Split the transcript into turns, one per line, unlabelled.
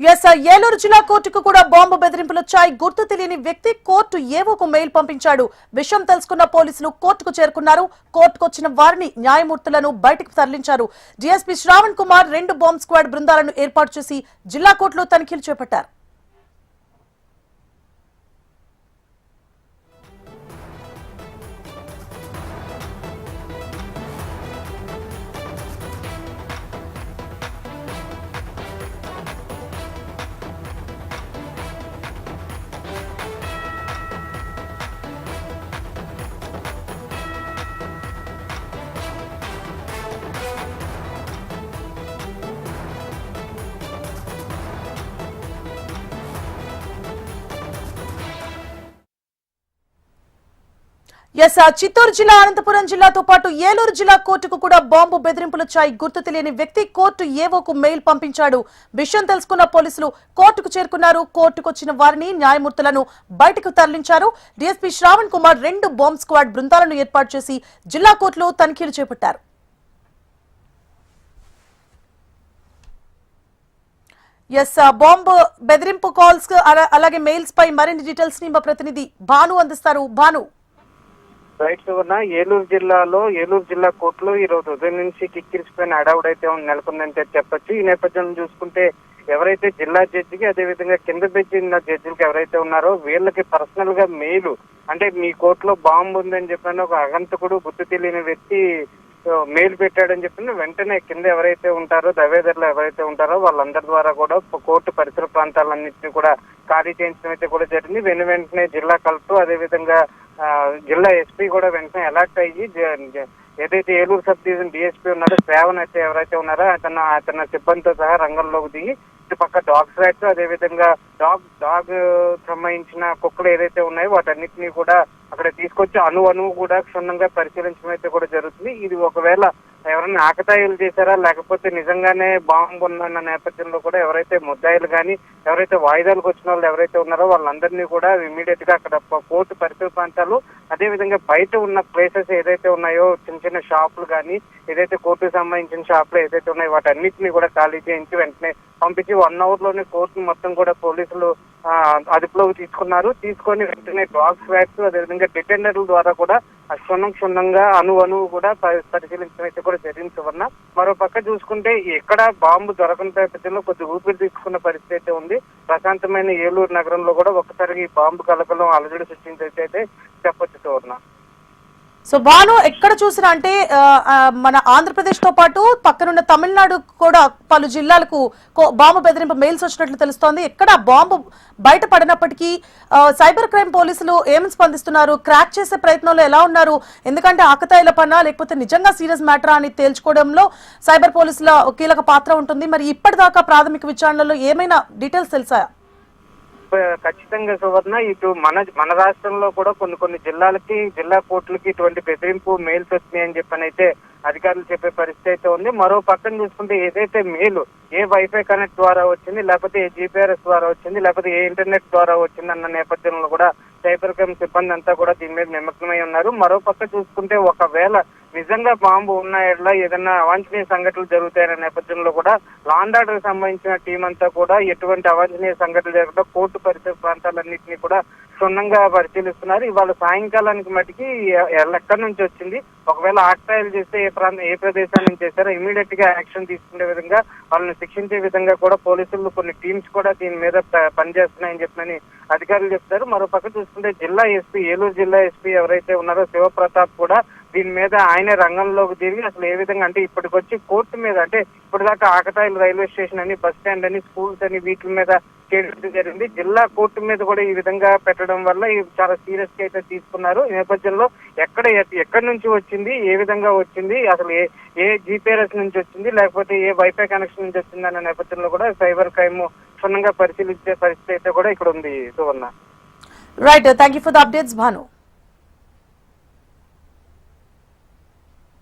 Yes Eluru జిల్లా కోర్టుకు కూడా బాంబు బెదిరింపులు వచ్చాయి. గుర్తు తెలియని వ్యక్తి కోర్టు ఏవోకు మెయిల్ పంపించాడు. విషయం తెలుసుకున్న పోలీసులు కోర్టుకు చేరుకున్నారు. కోర్టుకు వచ్చిన వారిని న్యాయమూర్తులను బయటకు తరలించారు. డీఎస్పీ శ్రావణ్ కుమార్ రెండు బాంబ్ స్క్వాడ్ బృందాలను ఏర్పాటు చేసి జిల్లా కోర్టులో తనిఖీలు చేపట్టారు. ఎస్ చిత్తూరు జిల్లా అనంతపురం జిల్లాతో పాటు ఏలూరు జిల్లా కోర్టుకు కూడా బాంబు బెదిరింపులు వచ్చాయి. గుర్తు తెలియని వ్యక్తి కోర్టు ఏవోకు మెయిల్ పంపించాడు. విషయం తెలుసుకున్న పోలీసులు కోర్టుకు చేరుకున్నారు. కోర్టుకు వచ్చిన వారిని న్యాయమూర్తులను బయటకు తరలించారు. డీఎస్పీ శ్రావణ్ కుమార్ రెండు బాంబ్ స్క్వాడ్ బృందాలను ఏర్పాటు చేసి జిల్లా కోర్టులో తనిఖీలు చేపట్టారు. ఎస్ బాంబు బెదిరింపు కాల్స్ అలా- అలాగే మెయిల్స్ పై మరిన్ని డీటెయిల్స్ని మా ప్రతినిధి భాను అందిస్తారు. భాను.
రైట్ సువర్ణ ఏలూరు జిల్లాలో ఏలూరు జిల్లా కోర్టులో ఈ రోజు ఉదయం నుంచి కిక్కిరిసిపోయిన అడావుడైతే నెలకొందని చెప్పి చెప్పొచ్చు. ఈ నేపథ్యంలో చూసుకుంటే ఎవరైతే జిల్లా జడ్జికి అదే విధంగా కింద బెంచ్ ఉన్న జడ్జిలకు ఎవరైతే ఉన్నారో వీళ్ళకి పర్సనల్గా మెయిల్ అంటే మీ కోర్టులో బాంబు ఉందని చెప్పిన ఒక అగంతకుడు గుర్తు తెలియని వ్యక్తి మేలు మెయిల్ పెట్టాడని చెప్పిన వెంటనే కింద ఎవరైతే ఉంటారో దవేదర్లు ఎవరైతే ఉంటారో వాళ్ళందరి ద్వారా కూడా కోర్టు పరిసర ప్రాంతాలన్నింటినీ కూడా ఖాళీ చేయించడం అయితే కూడా జరిగింది. వెను వెంటనే జిల్లా కలెక్టర్ అదే విధంగా జిల్లా ఎస్పీ కూడా వెంటనే అలర్ట్ అయ్యి ఏదైతే ఏలూరు సబ్ డివిజన్ డిఎస్పీ ఉన్నారో శ్రావణ్ అయితే ఎవరైతే ఉన్నారో అతను అతని సిబ్బందితో సహా రంగంలోకి దిగి ఇటు పక్క డాగ్ ఫ్లాట్స్ అదేవిధంగా డాగ్ డాగ్ సంబంధించిన కుక్కలు ఏదైతే ఉన్నాయో వాటన్నిటినీ కూడా అక్కడ తీసుకొచ్చి అణు అణువు కూడా క్షుణ్ణంగా పరిశీలించడం అయితే కూడా జరుగుతుంది. ఇది ఒకవేళ ఎవరైనా ఆకతాయిలు చేశారా? లేకపోతే నిజంగానే బాంబు ఉందన్న నేపథ్యంలో కూడా ఎవరైతే ముద్దాయిలు కానీ ఎవరైతే వాయిదాలకు వచ్చిన వాళ్ళు ఎవరైతే ఉన్నారో వాళ్ళందరినీ కూడా ఇమీడియట్గా అక్కడ కోర్టు పరిసర ప్రాంతాలు అదేవిధంగా బయట ఉన్న ప్లేసెస్ ఏదైతే ఉన్నాయో చిన్న చిన్న షాపులు కానీ ఏదైతే కోర్టుకు సంబంధించిన షాపులు ఏదైతే ఉన్నాయో వాటన్నిటిని కూడా ఖాళీ చేయించి వెంటనే పంపించి వన్ అవర్లోనే కోర్టు మొత్తం కూడా పోలీసులు అదుపులోకి తీసుకున్నారు. తీసుకొని వెంటనే డాగ్ స్వాట్స్ అదేవిధంగా డిటెండర్ల ద్వారా కూడా క్షుణ్ణం క్షుణ్ణంగా అణు అణువు కూడా పరి- కూడా జరిగింది సువర్ణ. మరో పక్క చూసుకుంటే ఎక్కడ బాంబు దొరకని నేపథ్యంలో కొద్ది ఊపిరి తీసుకున్న పరిస్థితి అయితే ఉంది. ప్రశాంతమైన ఏలూరు నగరంలో కూడా ఒక్కసారి ఈ బాంబు కలకలం అలజడి సృష్టించైతే అయితే చెప్పొచ్చు సువర్ణ.
సో భాను ఎక్కడ చూసినా అంటే మన ఆంధ్రప్రదేశ్తో పాటు పక్కనున్న తమిళనాడు కూడా పలు జిల్లాలకు కో- బాంబు బెదిరింపు మెయిల్స్ వచ్చినట్లు తెలుస్తోంది. ఎక్కడ బాంబు బయటపడినప్పటికీ సైబర్ క్రైమ్ పోలీసులు ఏమి స్పందిస్తున్నారు? క్రాక్ చేసే ప్రయత్నంలో ఎలా ఉన్నారు? ఎందుకంటే ఆకతాయిల పన్నా లేకపోతే నిజంగా సీరియస్ మ్యాటరా అని తేల్చుకోవడంలో సైబర్ పోలీసుల కీలక పాత్ర ఉంటుంది. మరి ఇప్పటిదాకా ప్రాథమిక విచారణలో ఏమైనా డీటెయిల్స్ తెలుసా
ఖచ్చితంగా సువర్ణ ఇటు మన మన రాష్ట్రంలో కూడా కొన్ని కొన్ని జిల్లాలకి జిల్లా కోర్టులకి ఇటువంటి బెదిరింపు మెయిల్స్ వచ్చినాయని చెప్పని అయితే అధికారులు చెప్పే పరిస్థితి అయితే ఉంది. మరో పక్కన చూసుకుంటే ఏదైతే మెయిల్ ఏ వైఫై కనెక్ట్ ద్వారా వచ్చింది లేకపోతే ఏ జీపీఆర్ఎస్ ద్వారా వచ్చింది లేకపోతే ఏ ఇంటర్నెట్ ద్వారా వచ్చింది అన్న నేపథ్యంలో కూడా సైబర్ క్రైమ్ సిబ్బంది అంతా కూడా దీని మీద నిమగ్నమై ఉన్నారు. మరో పక్క చూసుకుంటే ఒకవేళ నిజంగా బాంబు ఉన్న ఎట్లా ఏదైనా అవాంఛనీయ సంఘటనలు జరుగుతాయనే నేపథ్యంలో కూడా లాండ్ ఆర్డర్ సంబంధించిన టీం అంతా కూడా ఎటువంటి అవాంఛనీయ సంఘటనలు జరగకుండా కోర్టు పరిసర ప్రాంతాలన్నింటినీ కూడా క్షుణ్ణంగా పరిశీలిస్తున్నారు. ఇవాళ సాయంకాలానికి మటుకి ఎక్కడి నుంచి వచ్చింది? ఒకవేళ ఆక్టాయిల్ చేస్తే ఏ ప్రాంతం ఏ ప్రదేశాల నుంచి చేశారో ఇమీడియట్గా యాక్షన్ తీసుకునే విధంగా వాళ్ళని శిక్షించే విధంగా కూడా పోలీసులు కొన్ని టీమ్స్ కూడా దీని మీద ప- పనిచేస్తున్నాయని చెప్పని అధికారులు చెప్తారు. మరో పక్క చూసుకుంటే జిల్లా ఎస్పీ ఏలూరు జిల్లా ఎస్పీ ఎవరైతే ఉన్నారో శివప్రతాప్ కూడా దీని మీద ఆయనే రంగంలోకి దిగి అసలు ఏ విధంగా అంటే ఇప్పటికొచ్చి కోర్టు మీద అంటే ఇప్పటిదాకా ఆకతాయిలు రైల్వే స్టేషన్ అని బస్ స్టాండ్ అని స్కూల్స్ అని వీటి మీద చేయడం జరిగింది. జిల్లా కోర్టు మీద కూడా ఈ విధంగా పెట్టడం వల్ల చాలా సీరియస్గా అయితే తీసుకున్నారు. ఈ నేపథ్యంలో ఎక్కడ ఎక్కడి నుంచి వచ్చింది ఏ విధంగా వచ్చింది అసలు ఏ ఏ జీపీఆర్ఎస్ నుంచి వచ్చింది లేకపోతే ఏ వైఫై కనెక్షన్ నుంచి వచ్చింది అనే నేపథ్యంలో కూడా సైబర్ క్రైమ్ క్షుణ్ణంగా పరిశీలించే పరిస్థితి అయితే కూడా ఇక్కడ ఉంది Suvarna.
Right thank you for the updates Bhanu